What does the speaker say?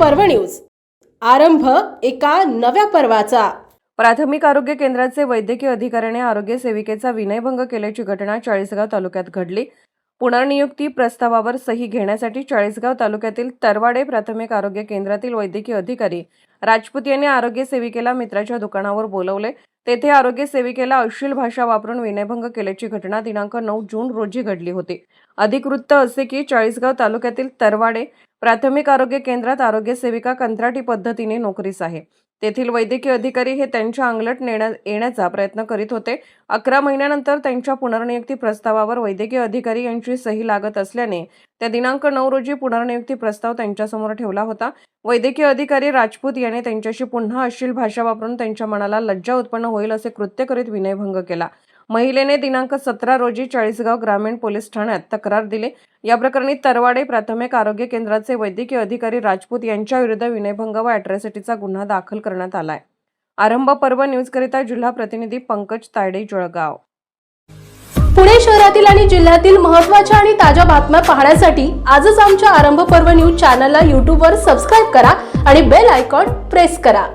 पर्व न्यूज. आरंभ एका नव्या पर्वाचा. प्राथमिक आरोग्य केंद्राचे वैद्यकीय अधिकाऱ्याने आरोग्य सेविकेचा विनयभंग केल्याची घटना चाळीसगाव तालुक्यात घडली. पुनर्नियुक्ती प्रस्तावावर सही घेण्यासाठी चाळीसगाव तालुक्यातील तरवाडे प्राथमिक आरोग्य केंद्रातील वैद्यकीय अधिकारी राजपूत यांनी आरोग्य सेविकेला मित्राच्या दुकानावर बोलवले. तेथे आरोग्य सेविकेला अश्लील भाषा वापरून विनयभंग केल्याची घटना दिनांक नऊ जून रोजी घडली होती. अधिक वृत्त असे की चाळीसगाव तालुक्यातील तरवाडे प्राथमिक आरोग्य केंद्रात आरोग्य सेविका कंत्राटी पद्धतीने नोकरीस आहे. तेथील वैद्यकीय अधिकारी हे त्यांच्या अंगलट नेण्या येण्याचा प्रयत्न करीत होते. अकरा महिन्यानंतर त्यांच्या पुनर्नियुक्ती प्रस्तावावर वैद्यकीय अधिकारी यांची सही लागत असल्याने त्या दिनांक नऊ रोजी पुनर्नियुक्ती प्रस्ताव त्यांच्यासमोर ठेवला होता. वैद्यकीय अधिकारी राजपूत याने त्यांच्याशी पुन्हा अश्लील भाषा वापरून त्यांच्या मनाला लज्जा उत्पन्न होईल असे कृत्य करीत विनयभंग केला. महिलेने दिनांक सतरा रोजी चाळीसगाव ग्रामीण पोलीस ठाण्यात तक्रार दिली. या प्रकरणी तरवाडे प्राथमिक आरोग्य केंद्राचे वैद्यकीय अधिकारी राजपूत यांच्या विरुद्ध विनयभंग व अॅट्रॉसिटीचा गुन्हा दाखल करण्यात आलाय. आरंभ पर्व न्यूजकरिता जिल्हा प्रतिनिधी पंकज तायडे जळगाव. पुणे शहरातील आणि जिल्ह्यातील महत्त्वाच्या आणि ताज्या बातम्या पाहण्यासाठी आजच आमच्या आरंभ पर्व न्यूज चॅनलला यूट्यूबवर सबस्क्राईब करा आणि बेल आयकॉन प्रेस करा.